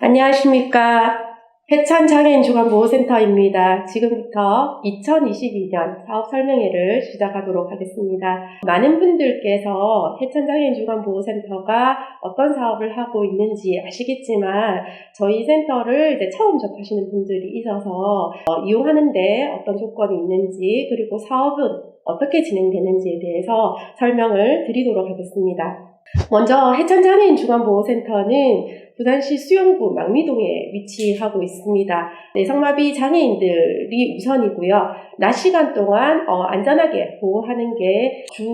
안녕하십니까. 해찬 장애인 주간 보호센터입니다. 지금부터 2022년 사업 설명회를 시작하도록 하겠습니다. 많은 분들께서 해찬 장애인 주간 보호센터가 어떤 사업을 하고 있는지 아시겠지만 저희 센터를 이제 처음 접하시는 분들이 있어서 어, 이용하는데 어떤 조건이 있는지 그리고 사업은 어떻게 진행되는지에 대해서 설명을 드리도록 하겠습니다. 먼저 해찬장애인 주간보호센터는 부산시 수영구 망미동에 위치하고 있습니다. 내성마비 장애인들이 우선이고요. 낮 시간 동안 어, 안전하게 보호하는 게 주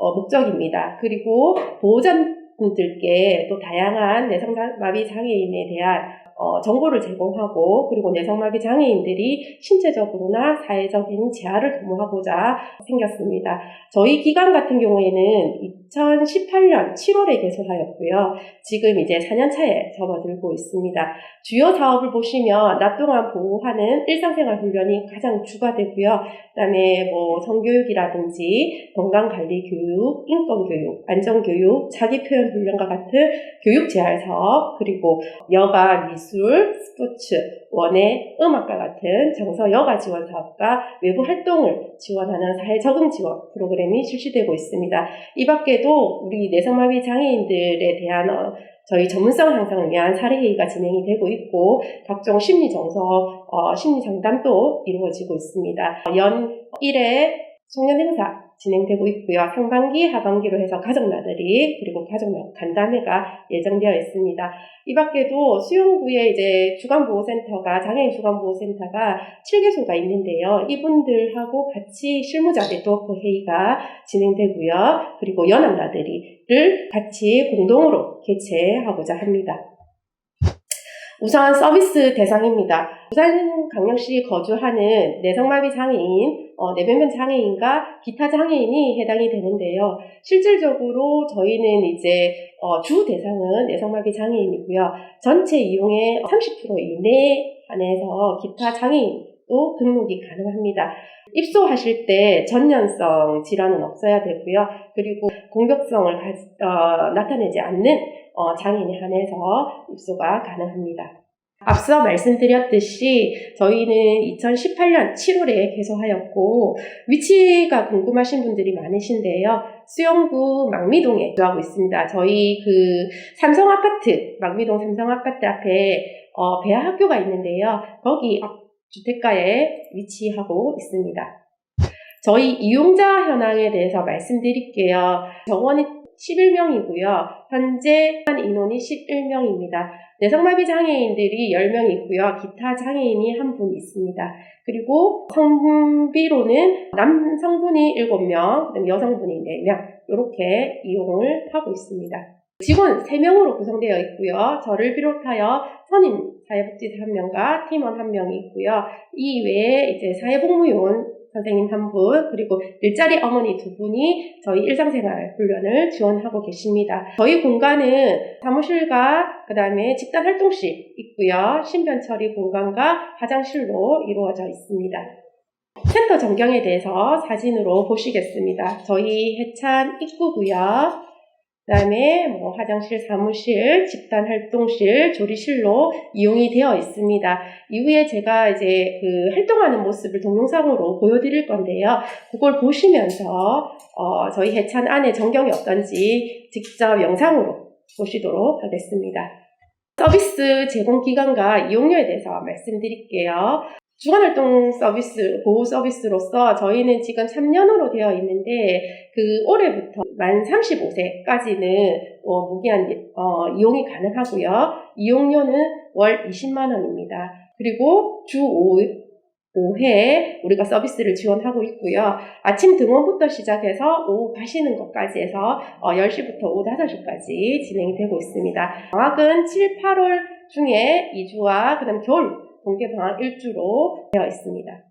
목적입니다. 그리고 보호자 분들께 또 다양한 내성마비 장애인에 대한 어, 정보를 제공하고 그리고 내성마비 장애인들이 신체적으로나 사회적인 재활을 도모하고자 생겼습니다. 저희 기관 같은 경우에는 2018년 7월에 개설하였고요. 지금 이제 4년차에 접어들고 있습니다. 주요 사업을 보시면 낮 동안 보호하는 일상생활 훈련이 가장 주가 되고요. 그다음에 뭐 성교육이라든지 건강관리 교육, 인권교육, 안전교육, 자기표현 훈련과 같은 교육 재활 사업 그리고 여가 미술 스포츠, 원예, 음악과 같은 정서 여가 지원 사업과 외부 활동을 지원하는 사회 적응 지원 프로그램이 실시되고 있습니다. 이 밖에도 우리 내성마비 장애인들에 대한 어, 저희 전문성 향상을 위한 사례회의가 진행이 되고 있고 각종 심리 정서, 어, 심리 상담도 이루어지고 있습니다. 연 1회 송년 행사 진행되고 있고요. 상반기, 하반기로 해서 가족 나들이 그리고 가족 간담회가 예정되어 있습니다. 이 밖에도 수용구에 이제 주간보호센터가 장애인 주간보호센터가 7개소가 있는데요. 이분들하고 같이 실무자 네트워크 회의가 진행되고요. 그리고 연합 나들이를 같이 공동으로 개최하고자 합니다. 우선 서비스 대상입니다. 부산강령시 거주하는 내성마비 장애인, 어, 내변변 장애인과 기타 장애인이 해당이 되는데요. 실질적으로 저희는 이제 어, 주 대상은 내성마비 장애인이고요. 전체 이용의 30% 이내 안에서 기타 장애인도 등록이 가능합니다. 입소하실 때 전년성 질환은 없어야 되고요. 그리고 공격성을 어, 나타내지 않는 어, 장애인에 한해서 입소가 가능합니다. 앞서 말씀드렸듯이 저희는 2018년 7월에 개소하였고 위치가 궁금하신 분들이 많으신데요. 수영구 망미동에 거주하고 있습니다. 저희 그 삼성아파트, 망미동 삼성아파트 앞에 어, 배아학교가 있는데요. 거기 주택가에 위치하고 있습니다. 저희 이용자 현황에 대해서 말씀드릴게요. 정원이 11명이고요. 현재 인원이 11명입니다. 내성마비 장애인들이 10명 있고요. 기타 장애인이 한 분 있습니다. 그리고 성비로는 남성분이 7명, 여성분이 4명 이렇게 이용을 하고 있습니다. 직원 3명으로 구성되어 있고요. 저를 비롯하여 선임 사회복지사 1명과 팀원 1명이 있고요. 이 외에 이제 사회복무요원 선생님 한 분, 그리고 일자리 어머니 두 분이 저희 일상생활 훈련을 지원하고 계십니다. 저희 공간은 사무실과 그 다음에 집단 활동실 있고요. 신변 처리 공간과 화장실로 이루어져 있습니다. 센터 전경에 대해서 사진으로 보시겠습니다. 저희 해찬 입구고요. 그 다음에 뭐 화장실, 사무실, 집단 활동실, 조리실로 이용이 되어 있습니다. 이후에 제가 이제 그 활동하는 모습을 동영상으로 보여드릴 건데요. 그걸 보시면서 어 저희 해찬 안에 전경이 어떤지 직접 영상으로 보시도록 하겠습니다. 서비스 제공 기간과 이용료에 대해서 말씀드릴게요. 주간활동 서비스, 보호 서비스로서 저희는 지금 3년으로 되어 있는데, 그 올해부터 만 35세까지는 어, 무기한 어, 이용이 가능하고요. 이용료는 월 20만원입니다. 그리고 주 5, 5회 우리가 서비스를 지원하고 있고요. 아침 등원부터 시작해서 오후 가시는 것까지 해서 어, 10시부터 오후 5시까지 진행이 되고 있습니다. 방학은 7, 8월 중에 2주와 그 다음 겨울 공개 방학 일주로 되어 있습니다.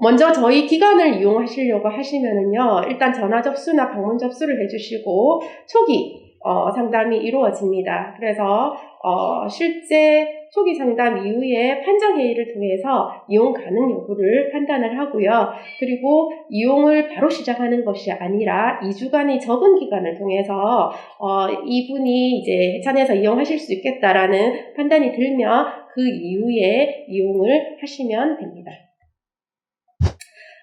먼저 저희 기관을 이용하시려고 하시면은요, 일단 전화 접수나 방문 접수를 해주시고, 초기 어, 상담이 이루어집니다. 그래서 어, 실제 초기 상담 이후에 판정 회의를 통해서 이용 가능 여부를 판단을 하고요. 그리고 이용을 바로 시작하는 것이 아니라 2주간의 적은 기간을 통해서 어, 이분이 이제 해찬에서 이용하실 수 있겠다라는 판단이 들면 그 이후에 이용을 하시면 됩니다.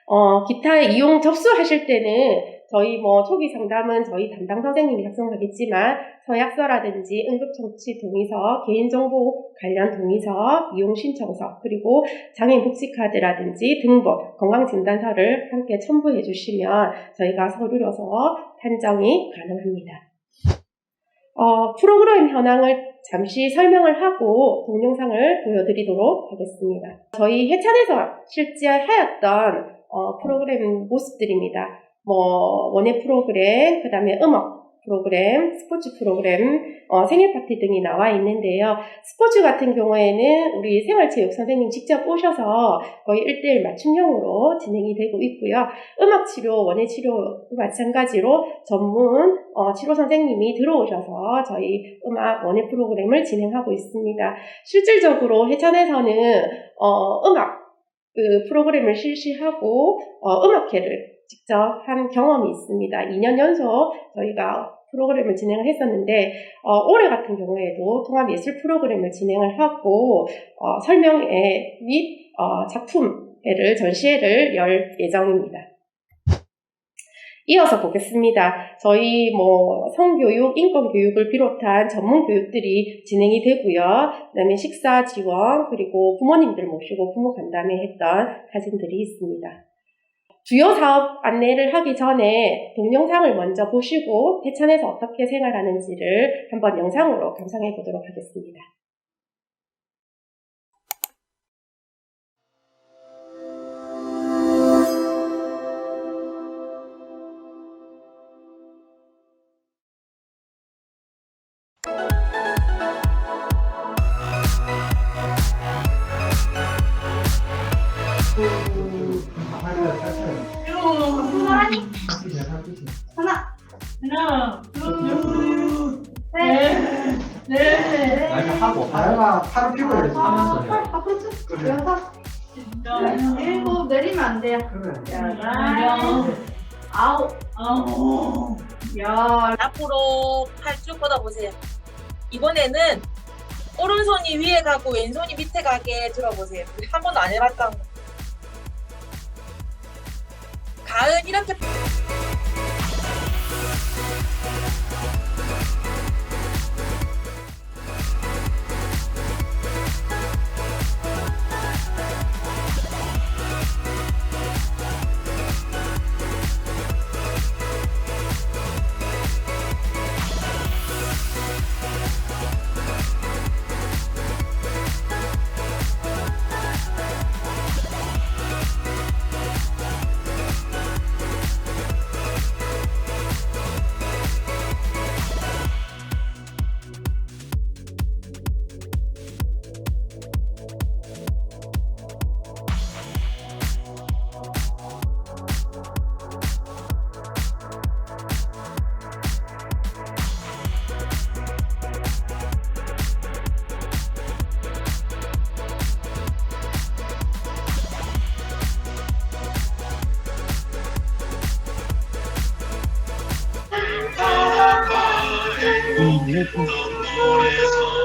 어, 기타 이용 접수하실 때는 저희 뭐 초기 상담은 저희 담당 선생님이 작성하겠지만 서약서라든지 응급처치 동의서, 개인정보 관련 동의서, 이용 신청서, 그리고 장애인 복지카드라든지 등본, 건강진단서를 함께 첨부해 주시면 저희가 서류로서 판정이 가능합니다. 어, 프로그램 현황을 잠시 설명을 하고 동영상을 보여드리도록 하겠습니다. 저희 해찬에서 실제 하였던 어, 프로그램 모습들입니다. 뭐 원예 프로그램, 그 다음에 음악 프로그램, 스포츠 프로그램, 어, 생일 파티 등이 나와 있는데요. 스포츠 같은 경우에는 우리 생활체육 선생님 직접 오셔서 거의 1대1 맞춤형으로 진행이 되고 있고요. 음악 치료, 원예 치료 마찬가지로 전문 어, 치료 선생님이 들어오셔서 저희 음악 원예 프로그램을 진행하고 있습니다. 실질적으로 해찬에서는 어, 음악 그 프로그램을 실시하고 어, 음악회를 직접 한 경험이 있습니다. 2년 연속 저희가 프로그램을 진행을 했었는데 어, 올해 같은 경우에도 통합 예술 프로그램을 진행을 하고 어, 설명회 및 어, 작품회를 전시회를 열 예정입니다. 이어서 보겠습니다. 저희 뭐 성교육, 인권교육을 비롯한 전문 교육들이 진행이 되고요. 그다음에 식사 지원 그리고 부모님들 모시고 부모 간담회 했던 사진들이 있습니다. 주요 사업 안내를 하기 전에 동영상을 먼저 보시고 대천에서 어떻게 생활하는지를 한번 영상으로 감상해 보도록 하겠습니다. 셋, 넷, 아니 하고 다영아 팔을 피고 이렇게 하면서 해. 앞으로 쭉 그래. 여섯 일곱 내리면 안 돼요 그래. 여덟 아홉 아홉, 열 앞으로 팔 쭉 뻗어보세요. 이번에는 오른손이 위에 가고 왼손이 밑에 가게 들어보세요. 한 번도 안 해봤던 거. 가은 이렇게 Hallelujah.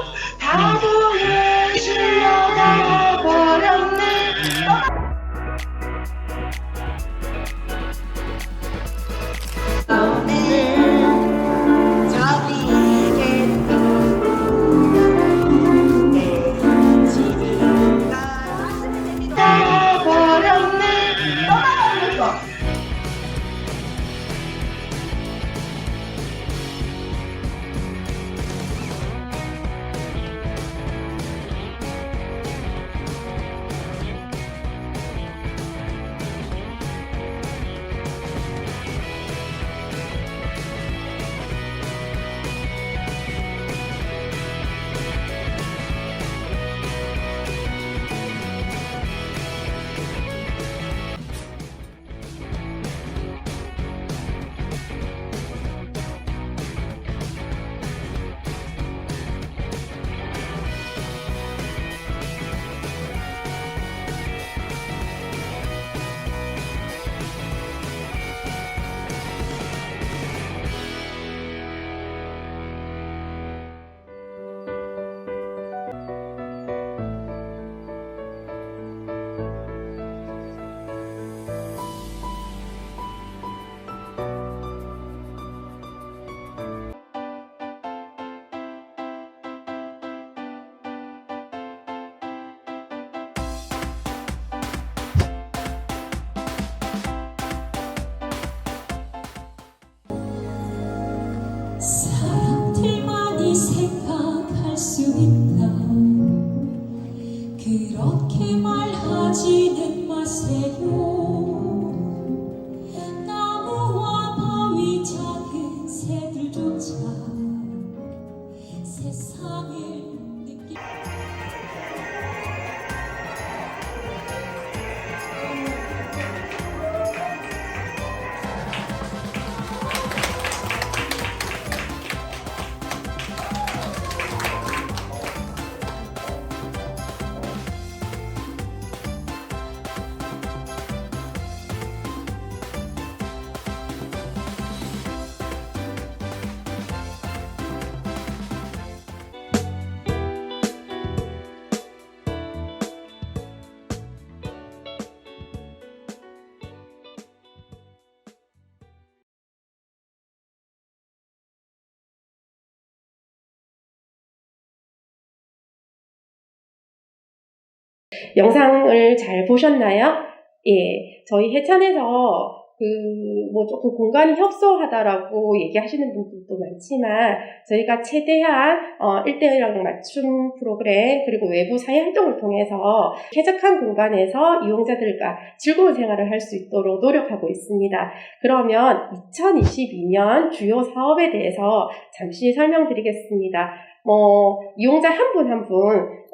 영상을 잘 보셨나요? 예, 저희 해찬에서 그, 뭐 조금 공간이 협소하다라고 얘기하시는 분들도 많지만, 저희가 최대한, 어, 1대1랑 맞춤 프로그램, 그리고 외부 사회 활동을 통해서 쾌적한 공간에서 이용자들과 즐거운 생활을 할 수 있도록 노력하고 있습니다. 그러면 2022년 주요 사업에 대해서 잠시 설명드리겠습니다. 뭐, 이용자 한 분 한 분,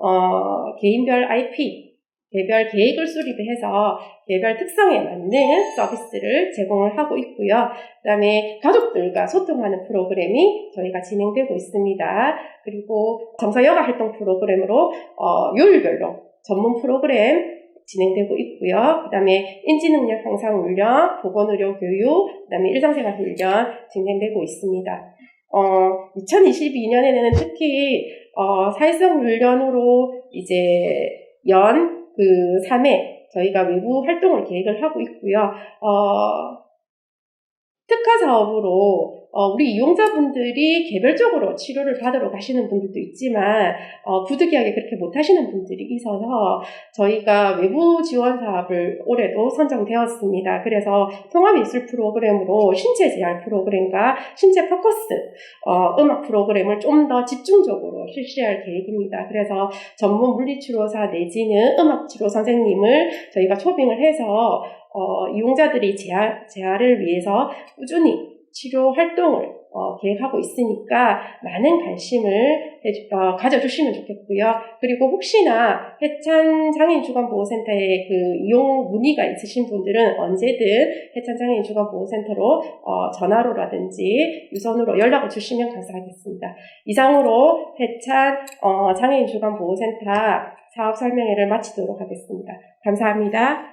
어, 개인별 IP, 개별 계획을 수립해서 개별 특성에 맞는 서비스를 제공을 하고 있고요. 그 다음에 가족들과 소통하는 프로그램이 저희가 진행되고 있습니다. 그리고 정서여가 활동 프로그램으로 어, 요일별로 전문 프로그램 진행되고 있고요. 그 다음에 인지능력 향상 훈련, 보건의료 교육, 그 다음에 일상생활 훈련 진행되고 있습니다. 어, 2022년에는 특히 어, 사회성 훈련으로 이제 연 그 3회 저희가 외부 활동을 계획을 하고 있고요. 어, 특화 사업으로 어, 우리 이용자분들이 개별적으로 치료를 받으러 가시는 분들도 있지만 어, 부득이하게 그렇게 못 하시는 분들이 있어서 저희가 외부 지원 사업을 올해도 선정되었습니다. 그래서 통합 예술 프로그램으로 신체 재활 프로그램과 신체 포커스 어, 음악 프로그램을 좀 더 집중적으로 실시할 계획입니다. 그래서 전문 물리치료사 내지는 음악치료 선생님을 저희가 초빙을 해서 어, 이용자들이 재활, 재활을 위해서 꾸준히 치료 활동을 어, 계획하고 있으니까 많은 관심을 해주- 어, 가져주시면 좋겠고요. 그리고 혹시나 해찬 장애인 주간 보호센터에 그 이용 문의가 있으신 분들은 언제든 해찬 장애인 주간 보호센터로 어, 전화로라든지 유선으로 연락을 주시면 감사하겠습니다. 이상으로 해찬 어, 장애인 주간 보호센터 사업 설명회를 마치도록 하겠습니다. 감사합니다.